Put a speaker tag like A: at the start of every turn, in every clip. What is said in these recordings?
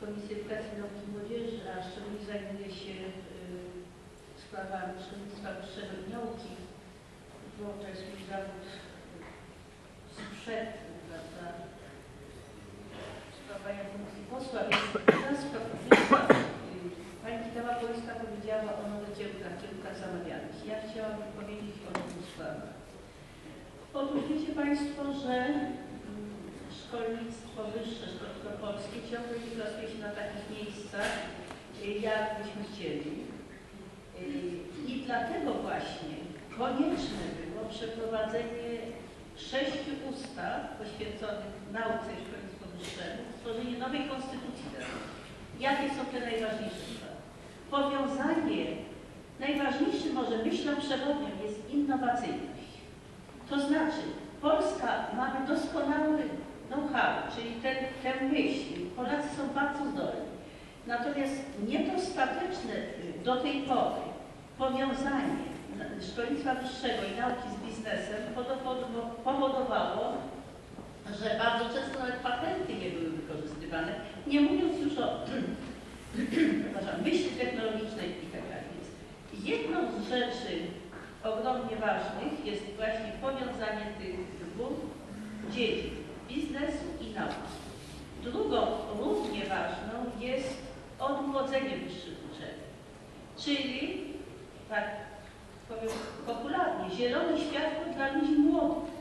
A: Komisji Edukacji, Nauki i Młodzieży, a szczególnie zajmuję się y, sprawami szkolnictwa wyższego i nauki, bo to jest mój zawód sprzed, prawda, sprawowania funkcji posła, więc propozycja, y, Pani Kitała Polska powiedziała o nowych kierunkach, kierunkach zamawianych. Ja chciałabym powiedzieć o dwóch sprawach. Otóż wiecie Państwo, że szkolnictwo wyższe, polskie ciągle plasuje się na takich miejscach, y, jak byśmy chcieli. Y, I dlatego właśnie konieczne było przeprowadzenie sześciu ustaw poświęconych nauce i szkolnictwu wyższemu, stworzenie nowej konstytucji. Jakie są te najważniejsze sprawy? Powiązanie, najważniejszym może myślą przewodnią jest innowacyjność. To znaczy, Polska mamy doskonały know-how, czyli ten, tę myśl. Polacy są bardzo zdolni. Natomiast niedostateczne y, do tej pory powiązanie szkolnictwa wyższego i nauki z biznesem powodowało, że bardzo często nawet patenty nie były wykorzystywane, nie mówiąc już o myśli technologicznej i tak dalej. Jedną z rzeczy ogromnie ważnych jest właśnie powiązanie tych dwóch dziedzin, biznesu i nauki. Drugą, równie ważną jest odmłodzenie wyższych uczelni, czyli, tak powiem popularnie, zielone światło dla ludzi młodych,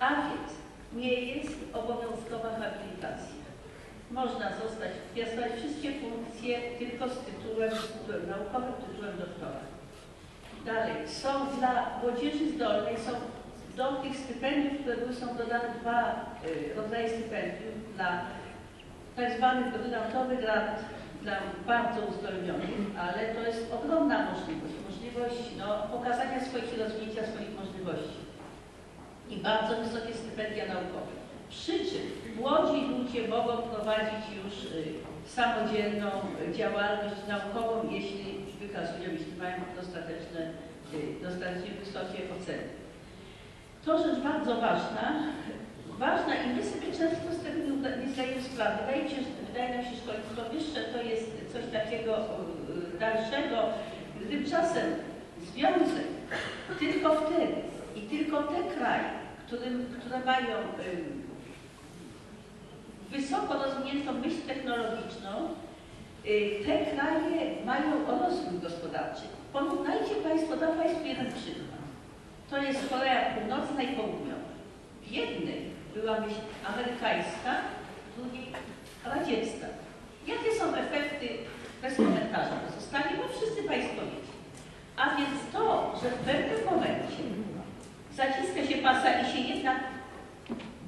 A: a więc nie jest obowiązkowa habilitacja. Można zostać, piastować wszystkie funkcje tylko z tytułem, z tytułem naukowym, tytułem doktora. Dalej, są dla młodzieży zdolnej, są do tych stypendiów, które były, są dodane dwa y, rodzaje stypendiów dla tak zwanych brylantowych rad dla bardzo uzdolnionych, ale to jest ogromna możliwość, możliwość no, pokazania swoich rozwinięcia swoich możliwości i bardzo wysokie stypendia naukowe. Przy czym młodzi ludzie mogą prowadzić już y, samodzielną y, działalność naukową, jeśli wykazują, jeśli mają dostateczne, y, dostatecznie wysokie oceny. To rzecz bardzo ważna, ważna i my sobie często z tego nie, zdajemy sprawy. Wydaje, wydaje nam się, że szkolnictwo wyższe to jest coś takiego y, dalszego. Tymczasem związek tylko wtedy i tylko te kraje, którym, które mają y, wysoko rozwiniętą myśl technologiczną, y, te kraje mają rozwój gospodarczy. Porównajcie Państwo, dam Państwu jeden przykład. To jest Korea Północna i Południowa. W jednej była myśl amerykańska, w drugiej radziecka. Jakie są efekty bez komentarza pozostanie, bo wszyscy Państwo wiecie. A więc to, że w pewnym momencie zaciska się pasa i się jednak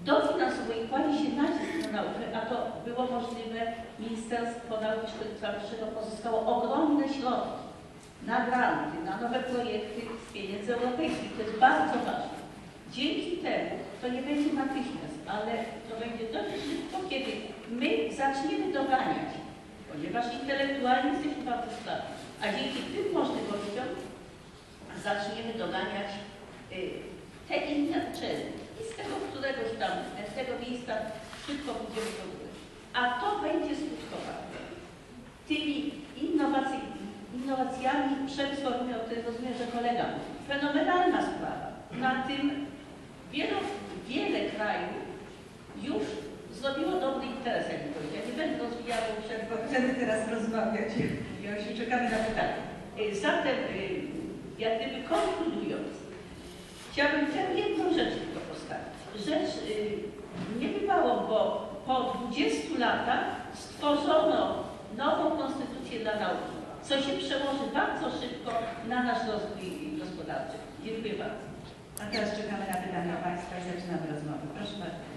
A: dofinansowuje i kładzie się nacisk na naukę, a to było możliwe, Ministerstwo Nauki i Szkolnictwa Wyższego pozyskało ogromne środki na granty, na nowe projekty pieniędzy europejskich. To jest bardzo ważne. Dzięki temu to nie będzie natychmiast, ale to będzie dość szybko, kiedy my zaczniemy doganiać, ponieważ intelektualnie jesteśmy bardzo słabi, a dzięki tym możliwościom zaczniemy doganiać y, te inne uczelnie. I z tego któregoś tam, z tego miejsca szybko pójdziemy do góry. A to będzie skutkowało tymi innowacji- których rozumiem, że kolega. Fenomenalna sprawa. Na tym wielu, wiele krajów już zrobiło dobry interes, jak powiedział. Nie będę rozwijała bo chcemy teraz rozmawiać. Ja się czekamy na pytania. Y, Zatem, y, jak gdyby konkludując, chciałabym tę jedną rzecz tylko postawić. Rzecz y, niebywałą, bo po 20 latach stworzono nową konstytucję dla nauki, co się przełoży bardzo szybko na nasz rozwój gospodarczy. Dziękuję bardzo.
B: A teraz czekamy na pytania Państwa i zaczynamy rozmowę. Proszę bardzo.